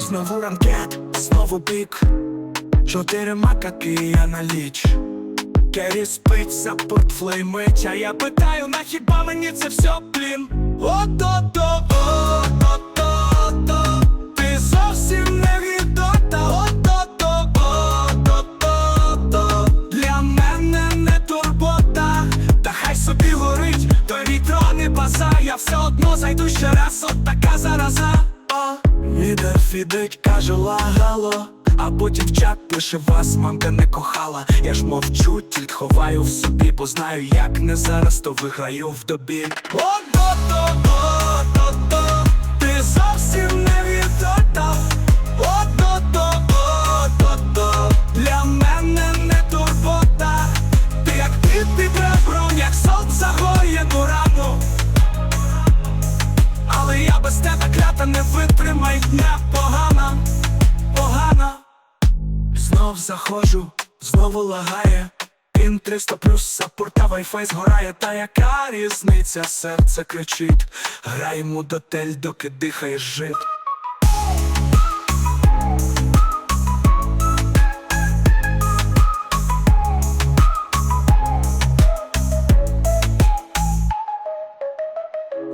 Знову ранкет, знову бік. Чотири макаки я на ліч. Керрі спить, саппорт флеймить А я питаю, на хіба мені це все, блін? О-то-то, о-то-то-то Ти зовсім не відота О-то-то, о-то-то-то Для мене не турбота. Та хай собі горить, той вітро не база. Я все одно зайду ще раз, от така зараза фідить, каже лагало а потім в чат пише вас, мамка не кохала. Я ж мовчу, тільки ховаю в собі, бо знаю, як не зараз, то виграю в добі. О-то-то, о-то-то, клята не витримай дня погана, погана. Знов заходжу, знову лагає. Пін 300 плюс саппорта вайфай згорає, та яка різниця, серце кричить. Граємо до тель, доки дихає жит.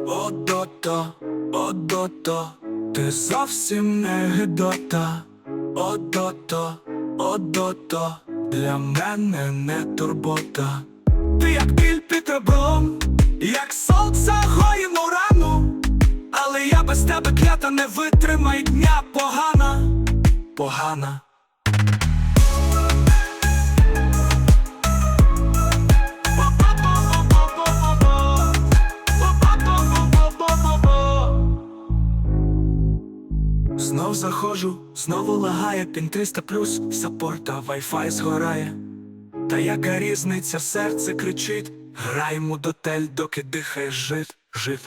Одото, одото, ти зовсім не гидота. Одото, одото, для мене не турбота. Ти як біль під ребром, як солд загоєну рану. Але я без тебе клята не витримай дня погана, погана. Заходжу, знову лагає пін 300 плюс саппорта вайфай згорає. Та яка різниця, серце кричить, граємо до тель, доки дихає жит, жит.